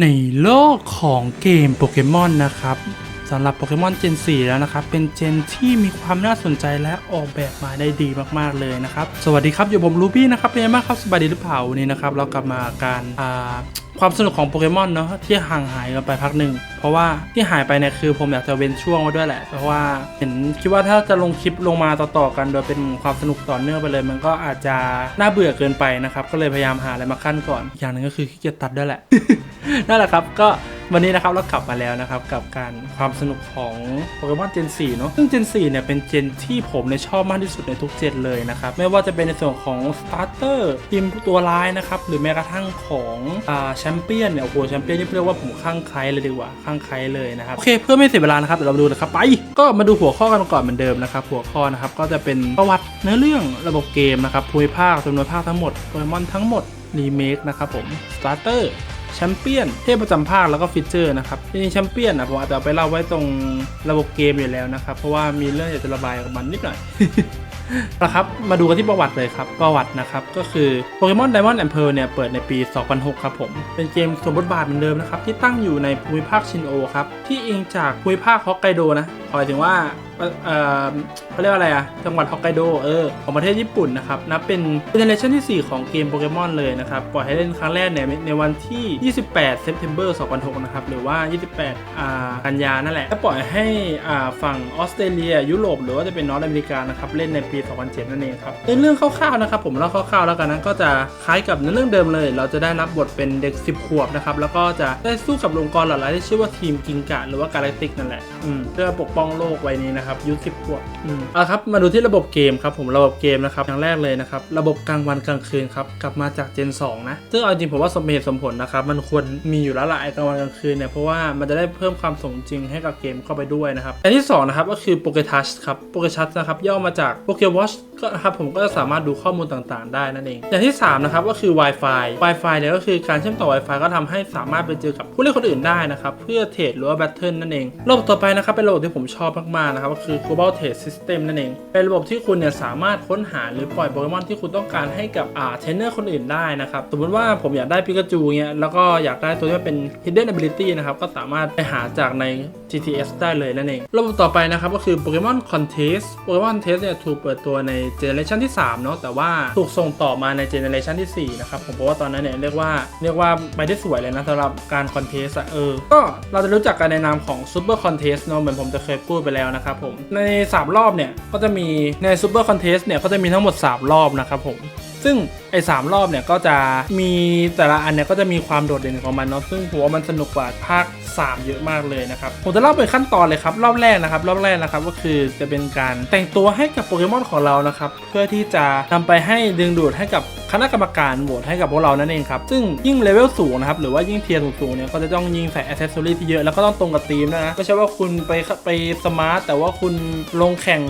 ในโลกของเกมโปเกมอนนะครับ สำหรับโปเกมอน Gen 4แล้วนะครับ เป็นเจนที่มีความน่าสนใจและออกแบบมาได้ดีมากๆเลยนะครับ สวัสดีครับ อยู่ผมรูบี้นะครับ เป็นยังไงบ้างครับสบายดีหรือเปล่าวันนี้นะครับ เรากลับมาการอ่าความสนุกของโปเกมอนเนาะที่ห่างหายกันไปพักหนึ่ง เพราะว่าที่หายไปเนี่ยคือผมอยากจะเว้นช่วงไว้ด้วยแหละ เพราะว่าเห็นคิดว่าถ้าจะลงคลิปลงมาต่อๆกัน โดยเป็นความสนุกต่อเนื่องไปเลย มันก็อาจจะน่าเบื่อเกินไปนะครับ ก็เลยพยายามหาอะไรมาขั้นก่อน อย่างหนึงก็คือขี้เกียจตัดด้วยแหละนั่นแหละครับก็ วันนี้นะครับเรากลับมาแล้วนะครับกับการความสนุกของโปเกมอน Gen 4เนอะซึ่ง Gen 4เนี่ยเป็นเจนที่ผมเนี่ยชอบมากที่สุดในทุกเจนเลยนะครับไม่ว่าจะเป็นในส่วนของ Starter ทีมตัวร้ายนะครับหรือแม้กระทั่งของอ่าแชมเปี้ยนเนี่ยโอ้โหแชมเปี้ยนนี่เรียกว่าผมข้างใครเลยดีกว่าข้างใครเลยนะครับโอเคเพื่อไม่เสียเวลานะครับเดี๋ยวเรามาดูนะครับไปก็มาดูหัวข้อกันก่อนเหมือนเดิมนะครับหัวข้อนะครับก็จะเป็นประวัติเนื้อเรื่องระบบเกมนะครับภูมิภาคจำนวนภาคทั้งหมดโปเกมอนทั้งหมดรีเมคนะครับผม Starter แชมเปี้ยน เทพประจำภาคแล้วก็ฟีเจอร์นะครับทีนี้แชมเปี้ยนนะผมอาจจะเอาไปเล่าไว้ตรงระบบเกมอยู่แล้วนะครับ เพราะว่ามีเรื่องอยากจะระบายกับมันนิดหน่อยนะครับ มาดูกันที่ประวัติเลยครับ ประวัตินะครับ ก็คือโปเกมอนไดมอนด์แอมเพลเนี่ย เปิดในปี 2006 ครับผม เป็นเกมสวมบทบาทเหมือนเดิมนะครับ ที่ตั้งอยู่ในภูมิภาคชินโอครับ ที่เองจากภูมิภาคฮอกไกโดนะ หมายถึงว่าเอ่อเขาเรียกว่าอะไรอะจังหวัดฮอกไกโดเออของประเทศญี่ปุ่นนะครับนับเป็นเจเนเรชันที่ 4 ของเกมโปเกมอนเลยนะครับปล่อยให้เล่นครั้งแรกเนี่ยในวันที่ 28 September 2006 นะครับ หรือว่า 28อ่ากันยานั่นแหละ และปล่อยให้อ่าฝั่งออสเตรเลีย ยุโรป หรือว่าจะเป็นนอร์ทอเมริกานะครับ เล่นในปี 2007 นั่นเองครับในเรื่องคร่าวๆนะครับ ผมเล่าคร่าวๆแล้วกันนะก็จะคล้ายกับในเรื่องเดิมเลย เราจะได้รับบทเป็นเด็ก 10 ขวบนะครับแล้วก็จะได้สู้กับองค์กรหลายๆที่ชื่อว่าทีมกิงกะหรือว่ากาแล็กติกนั่นแหละอืมเพื่อปกป้ององโลกไว้นี้นะครับยุคสิบขวบอืมเอาละครับมาดูที่ระบบเกมครับผมระบบเกมนะครับอย่างแรกเลยนะครับระบบกลางวันกลางคืนครับกลับมาจาก Gen 2นะซึ่งเอาจริงผมว่าสมเหตุสมผลนะครับมันควรมีอยู่แล้วละไอกลางวันกลางคืนเนี่ยเพราะว่ามันจะได้เพิ่มความสมจริงให้กับเกมเข้าไปด้วยนะครับอันที่สองนะครับก็คือโปเกทัชครับโปเกทัชนะครับย่อมาจากโปเกวอช ก็นะครับผมก็จะสามารถดูข้อมูลต่างๆ ได้นั่นเอง อย่างที่สามนะครับก็คือ Wi-Fi Wi-Fi เนี่ยก็คือการเชื่อมต่อ Wi-Fi ก็ทำให้สามารถไปเจอกับผู้เล่นคนอื่นได้นะครับเพื่อเทรดหรือว่าแบทเทิลนั่นเองระบบต่อไปนะครับเป็นระบบที่ผมชอบมากๆนะครับก็คือ global trade system นั่นเอง เป็นระบบที่คุณเนี่ยสามารถค้นหาหรือปล่อยโปเกมอนที่คุณต้องการให้กับอ่าเทรนเนอร์คนอื่นได้นะครับสมมติว่าผมอยากได้ปิกาจูเงี้ยแล้วก็อยากได้ตัวที่มันเป็น hidden ability นะครับก็สามารถไปหาจากใน GTS ได้เลยนั่นเอง ระบบต่อไปนะครับก็คือ Pokemon Contest Pokemon Contest เนี่ยถูกเปิดตัวในเจเนอเรชันที่3เนาะแต่ว่าถูกส่งต่อมาในเจเนอเรชันที่4นะครับผมเพราะว่าตอนนั้นเนี่ยเรียกว่าเรียกว่าไปได้สวยเลยนะสำหรับการคอนเทสอะเออก็เราจะรู้จักกันในนามของซูเปอร์คอนเทสเนาะเหมือนผมจะเคยพูดไปแล้วนะครับผมใน 3 รอบเนี่ยก็จะมีในซูเปอร์คอนเทสเนี่ยก็จะมีทั้งหมด 3 รอบนะครับผม ซึ่งไอ้สามรอบเนี่ยก็จะมีแต่ละอันเนี่ยก็จะมีความโดดเด่นของมันเนาะซึ่งผมว่ามันสนุกกว่าภาค 3 เยอะมากเลยนะครับผมจะเล่าเป็นขั้นตอนเลยครับรอบแรกนะครับรอบแรกนะครับก็คือจะเป็นการแต่งตัวให้กับโปเกมอนของเรานะครับเพื่อที่จะนำไปให้ดึงดูดให้กับ คณะกรรมการโหวตให้กับพวกเรานั่นเองครับ ซึ่งยิ่งเลเวลสูงนะครับ หรือว่ายิ่งเทียร์สูงๆเนี่ย ก็จะต้องยิงใส่อ c เซสซอรี่ที่เยอะ แล้วก็ต้องตรงกับธีมนะไม่ใช่ว่าคุณไปไปสมาร์ทแต่ว่าคุณลงแข่ง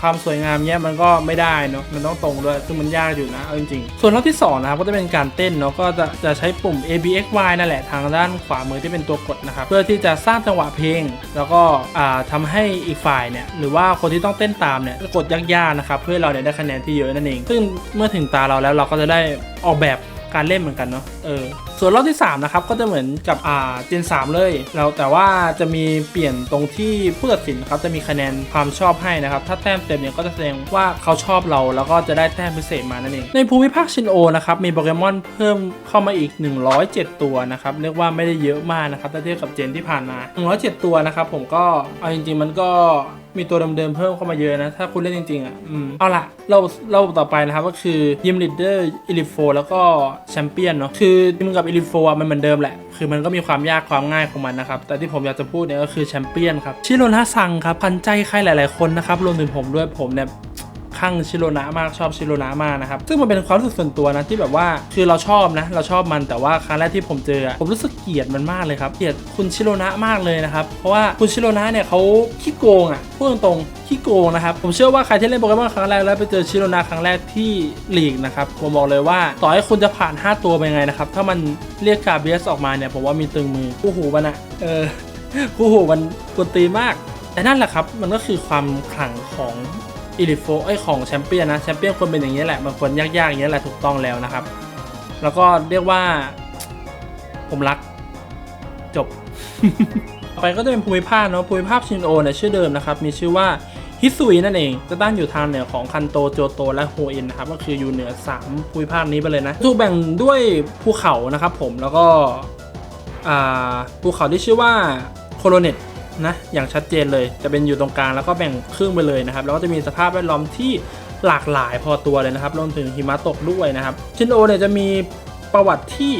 ความสวยงามเนี้ยมันก็ไม่ได้เนาะ มันต้องตรงด้วย ซึ่งมันยากอยู่นะ เอาจริงๆ ส่วนรอบที่สองนะครับ ก็จะเป็นการเต้นเนาะ ก็จะจะใช้ปุ่ม A B X Y นั่นแหละ ทางด้านขวามือที่เป็นตัวกดนะครับ เพื่อที่จะสร้างจังหวะเพลง แล้วก็อ่าทำให้อีกฝ่ายเนี่ย หรือว่าคนที่ต้องเต้นตามเนี่ย กดยากๆนะครับ เพื่อเราเนี่ยได้คะแนนที่เยอะนั่นเอง ซึ่งเมื่อถึงตาเราแล้วเราก็จะได้ออกแบบการเล่นเหมือนกันเนาะ เออ ส่วนรอบที่ 3 นะครับ ก็จะเหมือนกับอ่าเจน3 เลย เราแต่ว่าจะมีเปลี่ยนตรงที่ผู้ตัดสินครับจะมีคะแนนความชอบให้นะครับ ถ้าแต้มเต็มเนี่ยก็จะแสดงว่าเขาชอบเรา แล้วก็จะได้แต้มพิเศษมานั่นเอง ในภูมิภาคชินโอนะครับ มีโปเกมอนเพิ่มเข้ามาอีก 107 ตัวนะครับ เรียกว่าไม่ได้เยอะมากนะครับถ้าเทียบกับเจนที่ผ่านมา 107 ตัวนะครับผมก็เอาจริงๆมันก็ มีตัวเดิมๆเพิ่มเข้ามาเยอะนะ ถ้าคุณเล่นจริงๆอะอืมเอาล่ะเราเราต่อไปนะครับก็คือยิมลีดเดอร์อิลิโฟแล้วก็แชมเปี้ยนเนาะคือยิมกับอิลิโฟมันเหมือนเดิมแหละ คือมันก็มีความยากความง่ายของมันนะครับ แต่ที่ผมอยากจะพูดเนี่ยก็คือแชมเปี้ยนครับชิโรนะซังครับพันใจใครหลายๆคนนะครับรวมถึงผมด้วยผมเนี่ย ข้างชิโรนะมากชอบชิโรนะมากนะครับซึ่งมันเป็นความรู้สึกส่วนตัวนะที่แบบว่าคือเราชอบนะ เราชอบมันแต่ว่าครั้งแรกที่ผมเจอผมรู้สึกเกลียดมันมากเลยครับเกลียดคุณชิโรนะมากเลยนะครับเพราะว่าคุณชิโรนะเนี่ยเขาขี้โกงอะพูดตรงๆขี้โกงนะครับผมเชื่อว่าใครที่เล่นโปเกมอนครั้งแรกแล้วไปเจอชิโรนะครั้งแรกที่ลีกนะครับผมบอกเลยว่าต่อให้คุณจะผ่าน 5 ตัวไปยังไงนะครับถ้ามันเรียกกาเบียสออกมาเนี่ยผมว่ามีตึงมือคู่หูมันอะเออคู่หูมันกวนตีมาก แต่นั่นแหละครับมันก็คือความขลังของ อิลิโฟไอของแชมเปี้ยนนะแชมเปี้ยนควรเป็นอย่างนี้แหละมันควรยากๆอย่างนี้แหละถูกต้องแล้วนะครับ แล้วก็เรียกว่า ผมรัก จบ ต่อไปก็จะเป็นภูมิภาคเนาะภูมิภาคชินโอเนี่ยชื่อเดิมนะครับ มีชื่อว่าฮิซุยนั่นเอง จะตั้งอยู่ทางเหนือของคันโตโจโตและโฮเอ็นนะครับ ก็คืออยู่เหนือ 3 ภูมิภาคนี้ไปเลยนะ ถูกแบ่งด้วยภูเขานะครับผมแล้วก็ภูเขาที่ชื่อว่าโคโลเนต นะอย่างชัดเจนเลย จะเป็นอยู่ตรงกลางแล้วก็แบ่งครึ่งไปเลยนะครับ แล้วก็จะมีสภาพแวดล้อมที่หลากหลายพอตัวเลยนะครับรวมถึงหิมะตกด้วยนะครับ ชินโอเนี่ยจะมีประวัติที่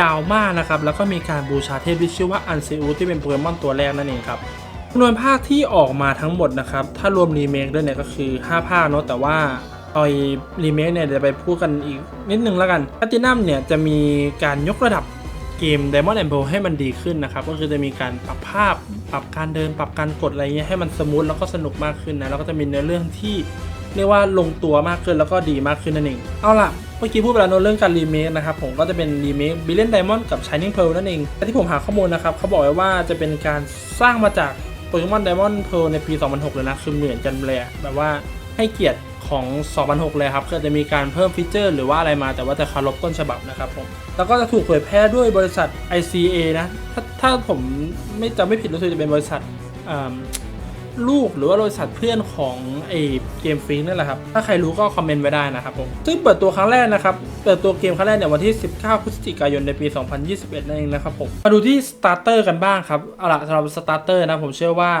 ยาวมากนะครับ แล้วก็มีการบูชาเทพที่ชื่อว่าอันเซอุที่เป็นโปเกมอนตัวแรกนั่นเองครับจำนวนภาคที่ออกมาทั้งหมดนะครับ ถ้ารวมรีเมคด้วยเนี่ยก็คือ 5 ภาคเนาะ แต่ว่าตอยรีเมคเนี่ยเดี๋ยวไปพูดกันอีกนิดนึงแล้วกันแพตินัมเนี่ยจะมีการยกระดับ เกม Diamond and Pearl ให้มันดีขึ้นนะครับ ก็คือจะมีการปรับภาพ ปรับการเดิน ปรับการกดอะไรเงี้ยให้มันสมูทแล้วก็สนุกมากขึ้นนะ แล้วก็จะมีเนื้อเรื่องที่เรียกว่าลงตัวมากขึ้นแล้วก็ดีมากขึ้นนั่นเอง เอาล่ะ เมื่อกี้พูดไปแล้วเนอะเรื่องการรีเมคนะครับ ผมก็จะเป็นรีเมค Billion Diamond กับ Shining Pearl นั่นเอง แต่ที่ผมหาข้อมูลนะครับเขาบอกไว้ว่าจะเป็นการสร้างมาจากโปเกมอนไดมอนด์เพลในปี 2006 เลยนะ คือเหมือนกันเลยแบบว่าให้เกียรติ ของ 2006 เลยครับคือจะมีการเพิ่มฟีเจอร์หรือว่าอะไรมาแต่ว่าจะคารพต้นฉบับนะครับผม แล้วก็จะถูกเผยแพร่ด้วยบริษัท ICA นะถ้าถ้าผมไม่จำไม่ผิดรู้สึกจะเป็นบริษัทลูกหรือว่าบริษัทเพื่อนของไอเกมฟิงนั่นแหละครับ ถ้าใครรู้ก็คอมเมนต์ไว้ได้นะครับผม ซึ่งเปิดตัวครั้งแรกนะครับ เปิดตัวเกมครั้งแรกเนี่ยวันที่ 19 พฤศจิกายนในปี 2021 นั่นเองนะครับผม มาดูที่สตาร์เตอร์กันบ้างครับ เอาล่ะสำหรับสตาร์เตอร์นะผมเชื่อว่า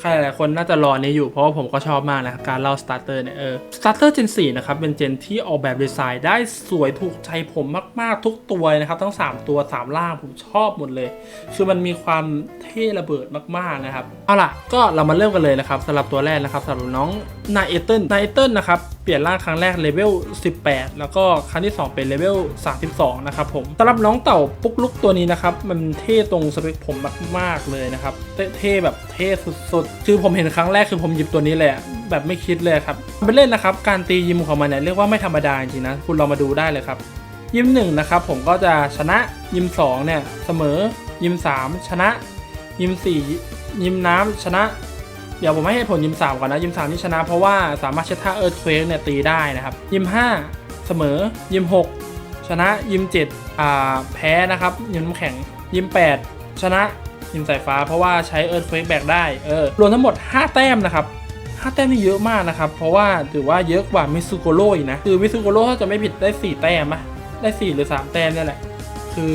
ใครหลายๆคนน่าจะรอนี้อยู่เพราะว่าผมก็ชอบมากนะครับการเล่าสตาร์เตอร์เนี่ยเออสตาร์เตอร์เจน4นะครับเป็นเจนที่ออกแบบดีไซน์ได้สวยถูกใจผมมากๆทุกตัวนะครับ ทั้ง 3 ตัว 3 ล่างผมชอบหมดเลย คือมันมีความเท่ระเบิดมากๆนะครับเอาล่ะก็เรามาเริ่มกันเลยนะครับสำหรับตัวแรกนะครับสำหรับน้องนายเอเติลนายเอเติลนะครับ เปลี่ยนร่างครั้งแรกเลเวล 18 แล้วก็ครั้งที่ 2 เป็นเลเวล 32 นะครับผมสำหรับน้องเต่าปุ๊กลุกตัวนี้นะครับ มันเท่ตรงสเปคผมมากๆเลยนะครับ เท่แบบเท่สุดๆ คือผมเห็นครั้งแรกคือผมหยิบตัวนี้เละแบบไม่คิดเลยครับไปเล่นนะครับ การตียิมของมันเนี่ยเรียกว่าไม่ธรรมดาจริงๆนะ คุณลองมาดูได้เลยครับ ยิมหนึ่งนะครับผมก็จะชนะยิมสองเนี่ยเสมอยิมสามชนะยิมสี่ยิมน้ำชนะ เดี๋ยวผมให้เหตุผลยิมสามก่อนนะ ยิมสามที่ชนะเพราะว่าสามารถเชท่าเอิร์ธเควกเนี่ยตีได้นะครับ ยิมห้าเสมอ ยิมหกชนะ ยิมเจ็ดอ่า แพ้นะครับ ยิมน้ำแข็ง ยิมแปดชนะ ยิมสายฟ้า เพราะว่าใช้เอิร์ธเควกแบกได้ เออ รวมทั้งหมด 5 แต้มนะครับ5แต้มนี่เยอะมากนะครับ เพราะว่าถือว่าเยอะกว่ามิซูโกโร่อีกนะ คือมิซูโกโร่ถ้าจะไม่ผิดได้ 4 แต้มปะได้ 4 หรือ 3 แต้มนี่แหละ คือ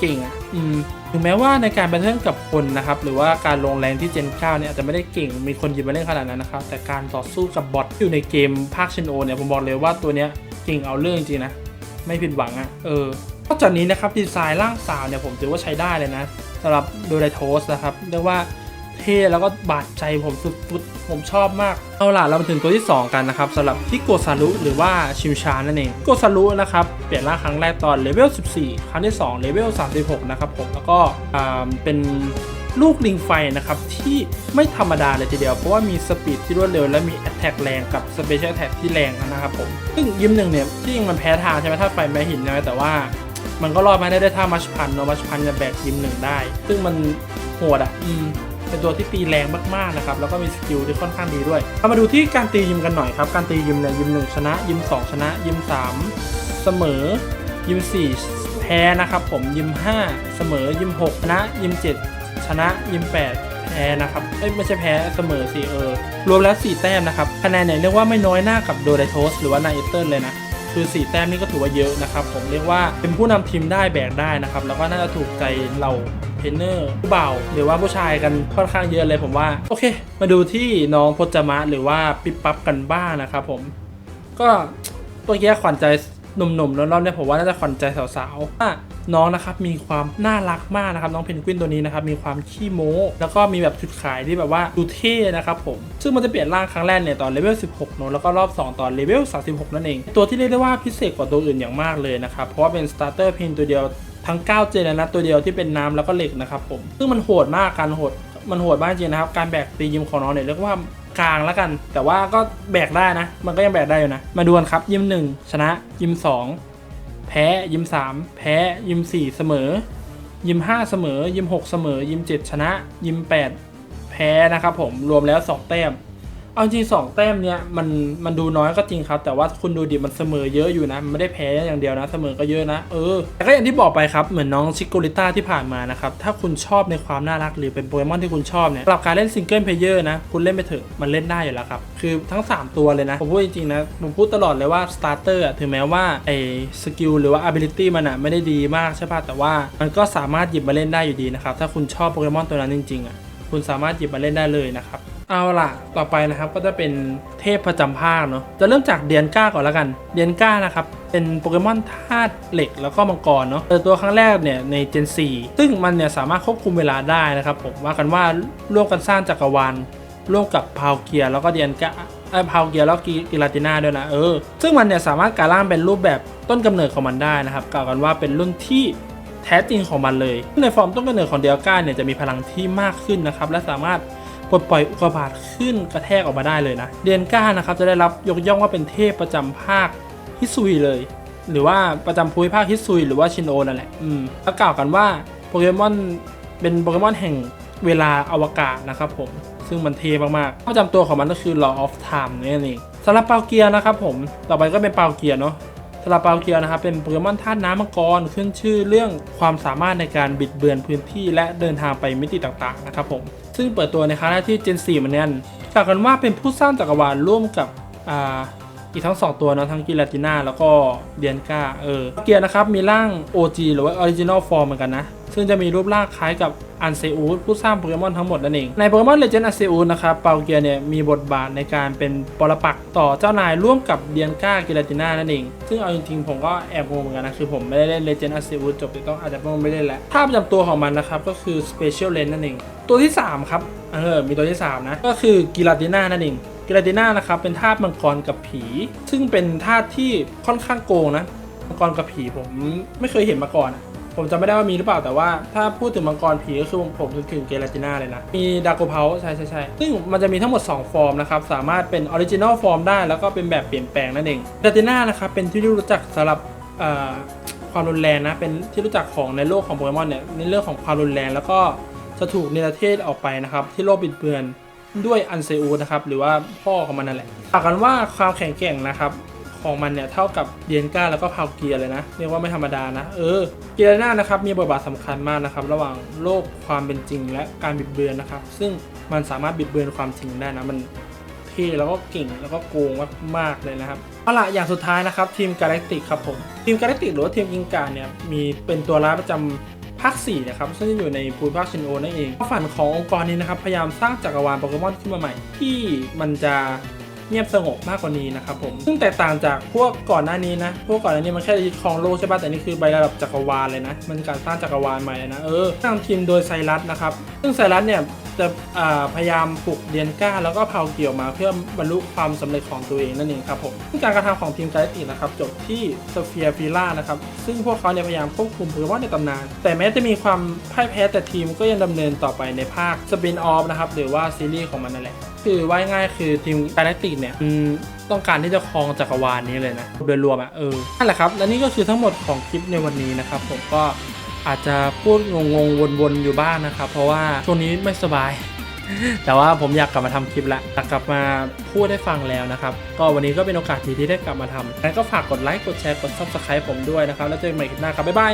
เก่งอะอืมถึงแม้ว่าในการแบทเทิลกับคนนะครับ หรือว่าการลงแรงที่เจน9เนี่ยอาจจะไม่ได้เก่งมีคนหยิบมาเล่นขนาดนั้นนะครับ แต่การต่อสู้กับบอทที่อยู่ในเกมภาคเชนโอเนี่ยผมบอกเลยว่าตัวเนี้ยเก่งเอาเรื่องจริงนะ ไม่ผิดหวังอะเออนอกจากนี้นะครับดีไซน์ร่างสาวเนี่ยผมถือว่าใช้ได้เลยนะสำหรับโดไดโทสนะครับเรียกว่า เท่แล้วก็บาดใจผมสุดๆ ผมชอบมาก เอาล่ะเรามาถึงตัวที่ 2 กันนะครับสำหรับที่โกซารุหรือว่าชิวชานั่นเองโกซารุนะครับเปลี่ยนร่างครั้งแรกตอนเลเวล 14 ครั้งที่2เลเวล 36 นะครับผมแล้วก็อ่าเป็นลูกลิงไฟนะครับที่ไม่ธรรมดาเลยทีเดียว เพราะว่ามีสปีดที่รวดเร็วและมีแอตแทกแรงกับสเปเชียลแท็กที่แรงนะครับผม ซึ่งยิมหนึ่งเนี่ยที่จริงมันแพ้ทางใช่ไหมถ้าไฟแม้หินใช่ไหมแต่ว่า มันก็รอดมาได้ด้วยท่ามัชพันเนาะมัชพันจะแบกยิมหนึ่งได้ ซึ่งมันโหดอะอืม เป็นตัวที่ตีแรงมากๆนะครับแล้วก็มีสกิลที่ค่อนข้างดีด้วยเรามาดูที่การตียิมกันหน่อยครับ การตียิมเนี่ยยิมหนึ่งชนะ ยิมสองชนะ ยิมสามเสมอ ยิมสี่แพ้นะครับผมยิมห้าเสมอ ยิมหกชนะ ยิมเจ็ดชนะ ยิมแปดแพ้นะครับเอ้ยไม่ใช่แพ้เสมอสิเออ รวมแล้ว 4 แต้มนะครับ คะแนนเนี่ยเรียกว่าไม่น้อยหน้ากับโดไดโทสหรือว่านายเอเติลเลยนะ คือ 4 แต้มนี่ก็ถือว่าเยอะนะครับ ผมเรียกว่าเป็นผู้นำทีมได้แบกได้นะครับ แล้วก็น่าจะถูกใจเรา เทรนเนอร์ผู้เบาหรือว่าผู้ชายกันค่อนข้างเยอะเลยผมว่า โอเค มาดูที่น้องพจมะหรือว่าปิ๊บปั๊บกันบ้างนะครับผม ก็ตัวแย่ขวัญใจหนุ่มๆแล้วรอบๆเนี่ยผมว่าน่าจะขวัญใจสาวๆว่าน้องนะครับมีความน่ารักมากนะครับน้องเพนกวินตัวนี้นะครับมีความขี้โม้ แล้วก็มีแบบจุดขายที่แบบว่าดูเท่นะครับผมซึ่งมันจะเปลี่ยนร่างครั้งแรกเนี่ยตอนเลเวล 16เนอะแล้วก็รอบ 2 ตอนเลเวล 36 นั่นเอง ตัวที่เรียกได้ว่าพิเศษกว่าตัวอื่นอย่างมากเลยนะครับเพราะว่าเป็นสตาร์เตอร์เพนตัวเดียว ทั้ง 9 เจนนะตัวเดียวที่เป็นน้ำแล้วก็เหล็กนะครับผมซึ่งมันโหดมากการโหดมันโหดมากจริงนะครับการแบกตียิมของน้องเนี่ยเรียกว่ากลางแล้วกัน แต่ว่าก็แบกได้นะ มันก็ยังแบกได้อยู่นะ มาดูกันครับ ยิม1ชนะ ยิม2แพ้ยิม3แพ้ยิม4เสมอ ยิม5เสมอ ยิม6เสมอ ยิม7ชนะ ยิม8แพ้นะครับผมรวมแล้ว2แต้ม เอาจริงสองแต้มเนี้ยมันมันดูน้อยก็จริงครับ แต่ว่าคุณดูดิมันเสมอเยอะอยู่นะมันไม่ได้แพ้อย่างเดียวนะ เสมอก็เยอะนะเออแต่ก็อย่างที่บอกไปครับเหมือนน้องชิโกริต้าที่ผ่านมานะครับถ้าคุณชอบในความน่ารักหรือเป็นโปเกมอนที่คุณชอบเนี่ยสำหรับการเล่นซิงเกิลเพลเยอร์นะคุณเล่นไปเถอะมันเล่นได้อยู่แล้วครับคือทั้ง 3 ตัวเลยนะผมพูดจริงๆนะผมพูดตลอดเลยว่าสตาร์เตอร์ถึงแม้ว่าไอ้สกิลหรือว่า ability มันอะไม่ได้ดีมากใช่ป่ะแต่ว่ามันก็สามารถหยิบมาเล่นได้อยู่ดีนะครับถ้าคุณชอบโปเกมอนตัวนั้นจริงๆอะคุณสามารถหยิบมาเล่นได้เลยนะครับ เอาล่ะ ต่อไปนะครับก็จะเป็นเทพประจำภาคเนาะจะเริ่มจากเดียนก้าก่อนแล้วกัน เดียนก้านะครับเป็นโปเกมอนธาตุเหล็กแล้วก็มังกรเนาะเจอตัวครั้งแรกเนี่ยในเจน 4 ซึ่งมันเนี่ยสามารถควบคุมเวลาได้นะครับผมว่ากันว่าร่วมกันสร้างจักรวาลร่วมกับพาวเกียแล้วก็เดียนก้าไอ้พาวเกียแล้วก็กิลาติน่าด้วยนะเออซึ่งมันเนี่ยสามารถกายร่างเป็นรูปแบบต้นกำเนิดของมันได้นะครับกล่าวกันว่าเป็นรุ่นที่แท้จริงของมันเลย ในฟอร์มต้นกำเนิดของเดียก้าเนี่ยจะมีพลังที่มากขึ้นนะครับและสามารถ ปลดปล่อยอุกกาบาตขึ้นกระแทกออกมาได้เลยนะ เดนก้านะครับจะได้รับยกย่องว่าเป็นเทพประจำภาคฮิซุยเลย หรือว่าประจำภูมิภาคฮิซุยหรือว่าชินโอนั่นแหละ อืมแล้วกล่าวกันว่าโปเกมอนเป็นโปเกมอนแห่งเวลาอวกาศนะครับผม ซึ่งมันเทมากๆประจำตัวของมันก็คือ Law of Time นั่นเองสำหรับเปาเกียร์นะครับผม ต่อไปก็เป็นเปาเกียร์เนาะสลาเปาเกียนะครับเป็นโปเกมอนธาตุน้ำมังกรขึ้นชื่อเรื่องความสามารถในการบิดเบือนพื้นที่และเดินทางไปมิติต่างๆนะครับผม ซึ่งเปิดตัวในครั้งแรกที่ Gen 4เหมือนกันกล่าวกันว่าเป็นผู้สร้างจักรวาลร่วมกับ อีกทั้ง 2 ตัวนะทั้งกิลาติน่าแล้วก็เดียนกาเออเกียร์นะครับ มีร่าง OG หรือว่า Original Form เหมือนกันนะ ซึ่งจะมีรูปร่างคล้ายกับอันเซอูผู้สร้างโปเกมอนทั้งหมดนั่นเอง ในโปเกมอนเลเจนด์อันเซอูนะครับเปาเกียเนี่ยมีบทบาทในการเป็นปรปักต่อเจ้านายร่วมกับเดียนก้ากิลาติน่านั่นเอง ซึ่งเอาจริงๆผมก็แอบงงเหมือนกันนะ คือผมไม่ได้เล่นเลเจนด์อันเซอูจบแต่ต้องอาจจะต้องไม่เล่นแล้วท่าประจำตัวของมันนะครับก็คือ Special Lens นั่นเอง ตัวที่ 3 ครับเออมีตัวที่ 3 นะ ก็คือกิลาติน่านั่นเอง กิลาติน่านะครับเป็นธาตุมังกรกับผี ซึ่งเป็นธาตุที่ค่อนข้างโกงนะมังกรกับผีผมไม่เคยเห็นมาก่อน ผมจำไม่ได้ว่ามีหรือเปล่าแต่ว่าถ้าพูดถึงมังกรผีก็คือผมนึกถึงเกลาติน่าเลยนะ มีดาโกเพาใช่ใช่ใช่ซึ่งมันจะมีทั้งหมด 2 ฟอร์มนะครับ สามารถเป็นออริจินอลฟอร์มได้แล้วก็เป็นแบบเปลี่ยนแปลงนั่นเองเกลาติน่านะครับเป็นที่รู้จักสำหรับความรุนแรงนะเป็นที่รู้จักของในโลกของโปเกมอนเนี่ยในเรื่องของความรุนแรงแล้วก็จะถูกเนรเทศออกไปนะครับที่โลกบิดเบือน ด้วยอันเซอูนะครับหรือว่าพ่อของมันนั่นแหละต่ากันว่าความแข็งแกร่งนะครับของมันเนี่ยเท่ากับเดียนก้าแล้วก็พาวเกียเลยนะเรียกว่าไม่ธรรมดานะเออเกียร์น้านะครับมีบทบาทสำคัญมากนะครับระหว่างโลกความเป็นจริงและการบิดเบือนนะครับ ซึ่งมันสามารถบิดเบือนความจริงได้นะมันเท่แล้วก็เก่งแล้วก็โกงมากๆเลยนะครับเอาละอย่างสุดท้ายนะครับทีมกาแล็กติกครับผมทีมกาแล็กติกหรือว่าทีมกิงการเนี่ยมีเป็นตัวร้ายประจำ ภาค4นะครับซึ่งอยู่ในภูมิภาคชินโอนั่นเองฝันขององค์กรนี้นะครับพยายามสร้างจักรวาลโปเกมอนขึ้นมาใหม่ ที่มันจะเงียบสงบมากกว่านี้นะครับผม ซึ่งแตกต่างจากพวกก่อนหน้านี้นะ พวกก่อนหน้านี้มันแค่ยึดครองโลกใช่ป่ะ แต่นี่คือใบระดับจักรวาลเลยนะ มันการสร้างจักรวาลใหม่เลยนะ เออ สร้างทีมโดยไซรัสนะครับ ซึ่งไซรัสเนี่ย จะพยายามปลุกเดียนก้า แล้วก็เผาเกี่ยวมาเพื่อบรรลุความสำเร็จของตัวเองนั่นเองครับผมการกระทำของทีมกาแล็กตินะครับจบที่โซเฟียฟิล่านะครับซึ่งพวกเขาเนี่ยพยายามควบคุมโปเกมอนในตำนาน แต่แม้จะมีความพ่ายแพ้แต่ทีมก็ยังดำเนินต่อไปในภาคสปินออฟนะครับหรือว่าซีรีส์ของมันนั่นแหละคือว่าง่ายคือทีมกาแล็กติเนี่ยต้องการที่จะครองจักรวาลนี้เลยนะโดยรวมอะเออนั่นแหละครับและนี่ก็คือทั้งหมดของคลิปในวันนี้นะครับผมก็ อาจจะพูดงงๆวนๆอยู่บ้างนะครับ เพราะว่าช่วงนี้ไม่สบาย แต่ว่าผมอยากกลับมาทำคลิปละอยากลับมาพูดให้ฟังแล้วนะครับ ก็วันนี้ก็เป็นโอกาสดีที่ได้กลับมาทำงั้นก็ฝากกดไลค์กดแชร์กด subscribe ผมด้วยนะครับ แล้วเจอกันใหม่คลิปหน้าครับบ๊ายบาย